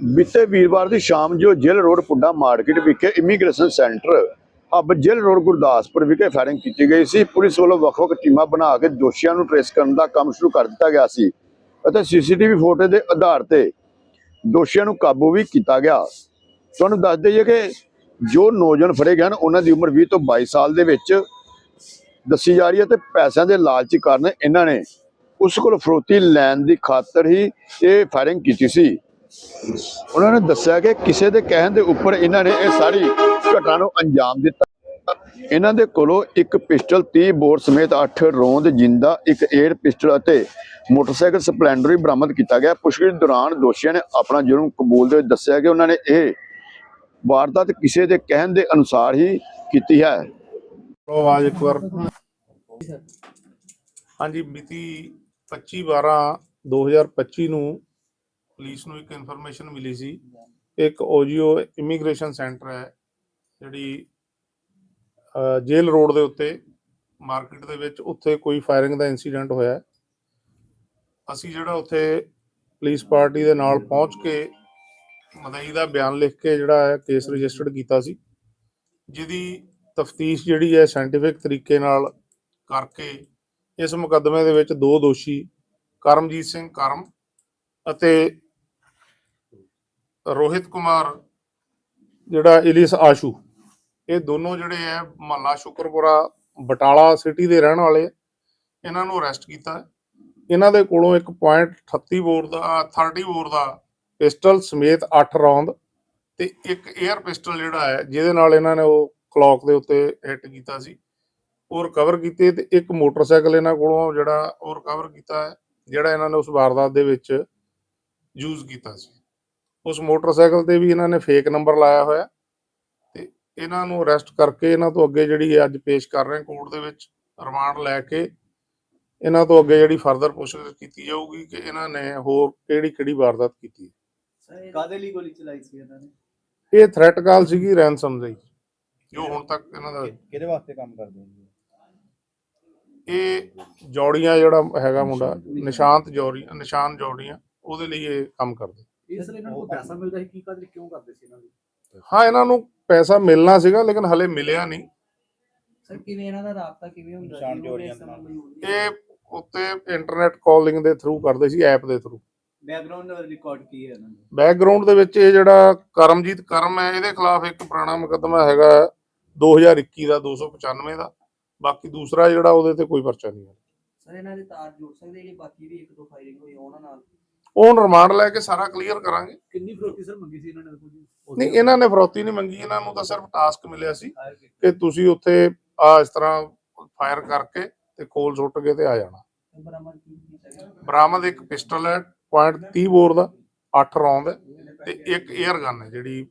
ਬੀਤੇ ਵੀਰਵਾਰ ਦੀ ਸ਼ਾਮ ਜੋ ਜੇਲ੍ਹ ਰੋਡ ਪੁੱਡਾ ਮਾਰਕੀਟ ਵਿਖੇ immigration centre hub jail road Gurdaspur ਵਿਖੇ ਫਾਇਰਿੰਗ ਕੀਤੀ ਗਈ ਸੀ। ਪੁਲਿਸ ਵੱਲੋਂ ਵੱਖ-ਵੱਖ ਟੀਮਾਂ ਬਣਾ ਕੇ ਦੋਸ਼ੀਆਂ ਨੂੰ ਟ੍ਰੇਸ ਕਰਨ ਦਾ ਕੰਮ ਸ਼ੁਰੂ ਕਰ ਦਿੱਤਾ ਗਿਆ ਸੀ ਅਤੇ ਸੀਸੀਟੀਵੀ ਫੋਟੋ ਦੇ ਆਧਾਰ ਤੇ ਦੋਸ਼ੀਆਂ ਨੂੰ ਕਾਬੂ ਵੀ ਕੀਤਾ ਗਿਆ। ਤੁਹਾਨੂੰ ਦੱਸ ਦਈਏ ਕਿ ਜੋ ਨੌਜਵਾਨ ਫੜੇ ਗਏ ਹਨ, ਉਹਨਾਂ ਦੀ ਉਮਰ 20 ਤੋਂ 22 ਸਾਲ ਦੇ ਵਿੱਚ ਦੱਸੀ ਜਾ ਰਹੀ ਹੈ ਤੇ ਪੈਸਿਆਂ ਦੇ ਲਾਲਚ ਕਾਰਨ ਇਹਨਾਂ ਨੇ ਉਸ ਕੋਲ ਫਰੋਤੀ ਲੈਣ ਦੀ ਖਾਤਰ ਹੀ ਇਹ ਫਾਇਰਿੰਗ ਕੀਤੀ ਸੀ। ਉਹਨਾਂ ਨੇ ਦੱਸਿਆ ਕਿ ਕਿਸੇ ਦੇ ਕਹਿਣ ਦੇ ਉੱਪਰ ਇਹਨਾਂ ਨੇ ਇਹ ਸਾਰੀ ਘਟਨਾ ਨੂੰ ਅੰਜਾਮ ਦਿੱਤਾ। ਇਹਨਾਂ ਦੇ ਕੋਲੋਂ ਇੱਕ ਪਿਸਟਲ 30 ਬੋਰ ਸਮੇਤ 8 ਰੌਂਦ ਜਿੰਦਾ, ਇੱਕ 에ਅਰ ਪਿਸਟਲ ਅਤੇ ਮੋਟਰਸਾਈਕਲ ਸਪਲੈਂਡਰ ਵੀ ਬਰਾਮਦ ਕੀਤਾ ਗਿਆ। ਪੁੱਛਗਿੱਛ ਦੌਰਾਨ ਦੋਸ਼ੀਆਂ ਨੇ ਆਪਣਾ ਜੁਰਮ ਕਬੂਲਦੇ ਹੋਏ ਦੱਸਿਆ ਕਿ ਉਹਨਾਂ ਨੇ ਇਹ ਵਾਰਦਾਤ ਕਿਸੇ ਦੇ ਕਹਿਣ ਦੇ ਅਨੁਸਾਰ ਹੀ ਕੀਤੀ ਹੈ। ਲਓ ਆਵਾਜ਼ ਇੱਕ ਵਾਰ। ਹਾਂਜੀ, ਮਿਤੀ 25 12 2025 ਨੂੰ ਪੁਲਿਸ ਨੂੰ ਇੱਕ ਇਨਫੋਰਮੇਸ਼ਨ ਮਿਲੀ ਸੀ ਇੱਕ ਓਜੀਓ ਇਮੀਗ੍ਰੇਸ਼ਨ ਸੈਂਟਰ ਹੈ ਜਿਹੜੀ ਜੇਲ੍ਹ ਰੋਡ ਦੇ ਉੱਤੇ ਮਾਰਕੀਟ ਦੇ ਵਿੱਚ ਉੱਥੇ ਕੋਈ ਫਾਇਰਿੰਗ ਦਾ ਇਨਸੀਡੈਂਟ ਹੋਇਆ ਹੈ। ਅਸੀਂ ਜਿਹੜਾ ਉੱਥੇ ਪੁਲਿਸ ਪਾਰਟੀ ਦੇ ਨਾਲ ਪਹੁੰਚ ਕੇ ਮਦਈ ਦਾ ਬਿਆਨ ਲਿਖ ਕੇ ਜਿਹੜਾ ਹੈ ਕੇਸ ਰਜਿਸਟਰਡ ਕੀਤਾ ਸੀ ਜਿਹਦੀ ਤਫਤੀਸ਼ ਜਿਹੜੀ ਹੈ ਸਾਇੰਟੀਫਿਕ ਤਰੀਕੇ ਨਾਲ ਕਰਕੇ ਇਸ ਮੁਕੱਦਮੇ ਦੇ ਵਿੱਚ ਦੋ ਦੋਸ਼ੀ ਕਰਮਜੀਤ ਸਿੰਘ ਕਰਮ ਅਤੇ ਰੋਹਿਤ ਕੁਮਾਰ, ਜਿਹੜਾ ਇਲਿਸ ਆਸ਼ੂ, ਇਹ ਦੋਨੋਂ ਜਿਹੜੇ ਹੈ, ਮਹੱਲਾ ਸ਼ੁਕਰਪੁਰਾ, ਬਟਾਲਾ ਸਿਟੀ ਦੇ ਰਹਿਣ ਵਾਲੇ ਇਹਨਾਂ ਨੂੰ ਅਰੈਸਟ ਕੀਤਾ ਇਹਨਾਂ ਦੇ ਕੋਲੋਂ ਇੱਕ ਪੁਆਇੰਟ 38 ਬੋਰ ਦਾ 30 ਬੋਰ ਦਾ ਪਿਸਟਲ ਸਮੇਤ 8 ਰੌਂਦ ਤੇ ਇੱਕ 에ਅਰ ਪਿਸਟਲ ਜਿਹੜਾ ਹੈ, ਜਿਹਦੇ ਨਾਲ ਇਹਨਾਂ ਨੇ ਉਹ ਕਲੌਕ ਦੇ ਉੱਤੇ ਹਿੱਟ ਕੀਤਾ ਸੀ। ਉਹ ਰਿਕਵਰ ਕੀਤੇ ਤੇ ਇੱਕ ਮੋਟਰਸਾਈਕਲ ਇਹਨਾਂ ਕੋਲੋਂ ਜਿਹੜਾ ਉਹ ਰਿਕਵਰ ਕੀਤਾ ਹੈ, ਜਿਹੜਾ ਇਹਨਾਂ ਨੇ ਉਸ ਵਾਰਦਾਤ ਦੇ ਵਿੱਚ ਯੂਜ਼ ਕੀਤਾ ਸੀ। ਉਸ ਮੋਟਰਸਾਈਕਲ ਤੇ ਵੀ ਇਹਨਾਂ ਨੇ ਫੇਕ ਨੰਬਰ ਲਾਇਆ ਹੋਇਆ। ਤੇ ਇਹਨਾਂ ਨੂੰ ਅਰੈਸਟ ਕਰਕੇ ਇਹਨਾਂ ਤੋਂ ਅੱਗੇ ਜਿਹੜੀ ਅੱਜ ਪੇਸ਼ ਕਰ ਰਹੇ ਕੋਰਟ ਦੇ ਵਿੱਚ ਰਿਮਾਂਡ ਲੈ ਕੇ ਇਹਨਾਂ ਤੋਂ ਅੱਗੇ ਜਿਹੜੀ ਫਰਦਰ ਪੁੱਛਗਿੱਛ ਕੀਤੀ ਜਾਊਗੀ ਕਿ ਇਹਨਾਂ ਨੇ ਹੋਰ ਕਿਹੜੀ ਕਿਹੜੀ ਵਾਰਦਾਤ ਕੀਤੀ ਕਾਦੇ ਲਈ ਗੋਲੀ ਚਲਾਈ ਸੀ ਇਹਨਾਂ ਨੇ? ਇਹ ਥ੍ਰੈਟ ਕਾਲ ਸੀਗੀ ਰੈਂਸਮ ਦੀ ਜੋ ਹੁਣ ਤੱਕ ਇਹਨਾਂ ਦਾ ਕਿਹਦੇ ਵਾਸਤੇ ਕੰਮ ਕਰਦੇ ਹੋ ਜੀ ਇਹ ਜੌੜੀਆਂ ਜਿਹੜਾ ਹੈਗਾ ਮੁੰਡਾ ਨਿਸ਼ਾਂਤ ਜੌੜੀ ਨਿਸ਼ਾਨ ਜੌੜੀਆਂ ਉਹਦੇ ਲਈ ਇਹ ਕੰਮ ਕਰਦੇ। ਇਸ ਲਈ ਇਹਨਾਂ ਨੂੰ ਕੋਈ ਪੈਸਾ ਮਿਲਦਾ ਸੀ? ਕੀ ਕਦਰ ਕਿਉਂ ਕਰਦੇ ਸੀ ਇਹਨਾਂ ਦੀ? ਹਾਂ ਇਹਨਾਂ ਨੂੰ ਪੈਸਾ ਮਿਲਣਾ ਸੀਗਾ ਲੇਕਿਨ ਹਲੇ ਮਿਲਿਆ ਨਹੀਂ। ਸਰ ਕਿਵੇਂ ਇਹਨਾਂ ਦਾ ਰਾਬਤਾ ਕਿਵੇਂ ਹੁੰਦਾ ਨਿਸ਼ਾਨ ਜੋੜੀਆਂ ਇਹ ਉੱਤੇ ਇੰਟਰਨੈਟ ਕਾਲਿੰਗ ਦੇ ਥਰੂ ਕਰਦੇ ਸੀ ਐਪ ਦੇ ਥਰੂ ਬੈਕਗ੍ਰਾਉਂਡ ਰਿਕਾਰਡ ਕੀ ਹੈ ਇਹਨਾਂ ਦਾ? ਬੈਕਗ੍ਰਾਉਂਡ ਦੇ ਵਿੱਚ ਇਹ ਜਿਹੜਾ ਕਰਮਜੀਤ ਕਰਮ ਹੈ ਇਹਦੇ ਖਿਲਾਫ ਇੱਕ ਪੁਰਾਣਾ ਮੁਕੱਦਮਾ ਹੈਗਾ 2021 ਦਾ 295 ਦਾ। ਬਾਕੀ ਦੂਸਰਾ ਜਿਹੜਾ ਉਹਦੇ ਤੇ ਕੋਈ ਪਰਚਾ ਨਹੀਂ ਹੈ। ਸਰ ਇਹਨਾਂ ਦੇ ਤਾਰ ਜੋੜ ਸਕਦੇ ਜਿਹੜੇ ਬਾਕੀ ਵੀ ਇੱਕ ਦੋ ਫਾਇਰਿੰਗ ਹੋਈ ਉਹਨਾਂ ਨਾਲ? ਉਹ ਹੁਣ ਰਿਮਾਂਡ ਲੈ ਕੇ ਸਾਰਾ ਕਲੀਅਰ ਕਰਾਂਗੇ। ਕਿੰਨੀ ਫਰੋਤੀ ਸਰ ਮੰਗੀ ਸੀ ਇਹਨਾਂ ਨੇ ਕੋਈ ਨਹੀਂ ਇਹਨਾਂ ਨੇ ਫਰੌਤੀ ਨਹੀਂ ਮੰਗੀ ਇਹਨਾਂ ਨੂੰ ਤਾਂ ਸਿਰਫ ਟਾਸਕ ਮਿਲਿਆ ਸੀ ਕਿ ਤੁਸੀਂ ਉੱਥੇ ਆ ਇਸ ਤਰ੍ਹਾਂ ਫਾਇਰ ਕਰਕੇ ਤੇ ਖੋਲ ਸੁੱਟ ਕੇ ਤੇ ਆ ਜਾਣਾ। ਬਰਾਮਦ ਇੱਕ ਪਿਸਟਲ ਹੈ ਪੁਆਇੰਟ 30 ਬੋਰ ਦਾ 8 ਰੌਂਦ ਹੈ ਤੇ ਇੱਕ 에ਅਰ ਗਨ ਹੈ ਜਿਹੜੀ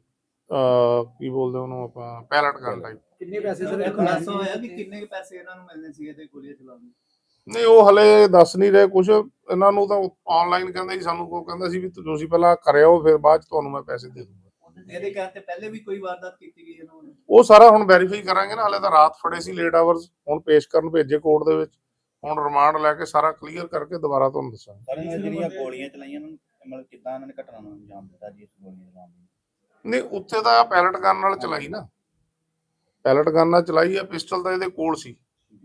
ਕੀ ਬੋਲਦੇ ਉਹਨੂੰ ਆਪਾਂ ਪੈਲਟ ਗਨ ਟਾਈਪ ਕਿੰਨੇ ਪੈਸੇ ਸਰ ਇਹ ਖੁਲਾਸਾ ਹੋਇਆ ਕਿ ਕਿੰਨੇ ਪੈਸੇ ਇਹਨਾਂ ਨੂੰ ਮਿਲਨੇ ਸੀਗੇ ਤੇ ਗੋਲੀਆਂ ਚਲਾਉਣ ਨੂੰ? ਨਹੀਂ ਉਹ ਹਲੇ ਦੱਸ ਨਹੀਂ ਰਹੇ ਕੁਝ ਇਹਨਾਂ ਨੂੰ ਤਾਂ ਆਨਲਾਈਨ ਕਹਿੰਦੇ ਸੀ ਸਾਨੂੰ ਕੋ ਕਹਿੰਦਾ ਸੀ ਵੀ ਤੁਸੀਂ ਪਹਿਲਾਂ ਕਰਿਓ ਫਿਰ ਬਾਅਦ ਚ ਤੁਹਾਨੂੰ ਮੈਂ ਪੈਸੇ ਦੇ ਦੂੰਗਾ। ਇਹਦੇ ਕਹਿਣ ਤੇ ਪਹਿਲੇ ਵੀ ਕੋਈ ਵਾਰਦਾਤ ਕੀਤੀ ਗਈ ਇਹਨਾਂ ਨੇ ਉਹ ਸਾਰਾ ਹੁਣ ਵੈਰੀਫਾਈ ਕਰਾਂਗੇ ਨਾ ਹਲੇ ਤਾਂ ਰਾਤ ਫੜੇ ਸੀ ਲੇਟ ਆਵਰਸ ਹੁਣ ਪੇਸ਼ ਕਰਨ ਭੇਜੇ ਕੋਰਟ ਦੇ ਵਿੱਚ। ਹੁਣ ਰਿਮਾਂਡ ਲੈ ਕੇ ਸਾਰਾ ਕਲੀਅਰ ਕਰਕੇ ਦੁਬਾਰਾ ਤੁਹਾਨੂੰ ਦੱਸਾਂਗੇ। ਸਰ ਜਿਹੜੀਆਂ ਗੋਲੀਆਂ ਚਲਾਈਆਂ ਉਹਨਾਂ ਨੂੰ ਮਤਲਬ ਕਿੱਦਾਂ ਇਹਨਾਂ ਨੇ ਘਟਨਾ ਨੂੰ ਅੰਜਾਮ ਦਿੱਤਾ ਜੀ ਇਸ ਗੋਲੀਆਂ ਚਲਾਉਣ ਦੀ ਨਹੀਂ ਉੱਥੇ ਤਾਂ ਪੈਲਟ ਗਨ ਨਾਲ ਚਲਾਈ ਨਾ। ਪੈਲਟ ਗਨ ਨਾਲ ਚਲਾਈ ਆ ਪਿਸਟਲ ਤਾਂ ਇਹਦੇ ਕੋਲ ਸੀ।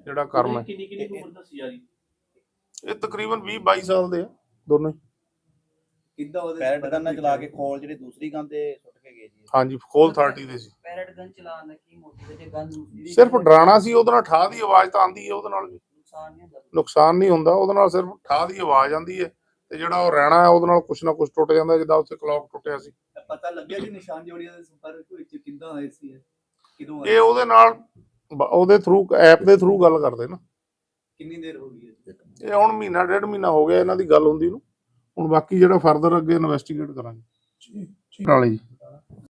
ਜਿਹੜਾ ਕਰਮ ਹੈ। ਕਿੰਨੀ ਕਿੰਨੀ ਉਮਰ ਦੱਸੀ ਜਾ ਰਹੀ? ਇਹ ਤਕਰੀਬਨ 20 22 ਸਾਲ ਦੇ ਆ ਦੋਨੋਂ ਹੀ। ਕਿੱਦਾਂ ਉਹਦੇ ਪੈਰਟ ਗਨ ਨਾਲ ਚਲਾ ਕੇ ਖੋਲ ਜਿਹੜੀ ਦੂਸਰੀ ਗਨ ਤੇ ਸੁੱਟ ਕੇ ਗਏ ਜੀ ਹਾਂਜੀ ਖੋਲ 30 ਦੇ ਸੀ। ਪੈਰਟ ਗਨ ਚਲਾਉਣ ਦਾ ਕੀ ਮੋਟਿਵ ਹੈ? ਜੇ ਗਨ ਦੂਸਰੀ ਸਿਰਫ ਡਰਾਣਾ ਸੀ ਉਹਦੇ ਨਾਲ ਠਾਹ ਦੀ ਆਵਾਜ਼ ਤਾਂ ਆਂਦੀ ਹੈ ਉਹਦੇ ਨਾਲ ਨੁਕਸਾਨ ਨਹੀਂ ਹੁੰਦਾ ਨੁਕਸਾਨ ਨਹੀਂ ਹੁੰਦਾ ਉਹਦੇ ਨਾਲ ਸਿਰਫ ਠਾਹ ਦੀ ਆਵਾਜ਼ ਆਂਦੀ ਹੈ ਤੇ ਜਿਹੜਾ ਉਹ ਰਹਿਣਾ ਹੈ ਉਹਦੇ ਨਾਲ ਕੁਛ ਨਾ ਕੁਛ ਟੁੱਟ ਜਾਂਦਾ ਜਿੱਦਾਂ ਉੱਥੇ ਕਲੌਕ ਟੁੱਟਿਆ ਸੀ। ਪਤਾ ਲੱਗਿਆ ਕਿ ਨਿਸ਼ਾਨ ਜੋੜੀਆਂ ਦੇ ਸੰਪਰਕ ਵਿੱਚ ਕਿੱਦਾਂ ਹੋਏ ਸੀ ਇਹ? ਕਿਦੋਂ ਇਹ ਉਹਦੇ ਨਾਲ ਬ- ਉਹਦੇ ਥਰੂ ਐਪ ਦੇ ਥਰੂ ਗੱਲ ਕਰਦੇ ਨਾ। ਕਿੰਨੀ ਦੇਰ ਹੋ ਗਈ ਹੈ? ਇਹ ਹੁਣ ਮਹੀਨਾ ਡੇਢ ਮਹੀਨਾ ਹੋ ਗਿਆ ਇਹਨਾਂ ਦੀ ਗੱਲ ਹੁੰਦੀ ਨੂੰ। ਹੁਣ ਬਾਕੀ ਜਿਹੜਾ ਫਰਦਰ ਅੱਗੇ ਇਨਵੈਸਟੀਗੇਟ ਕਰਾਂਗੇ। ਨਾਲੇ ਜੀ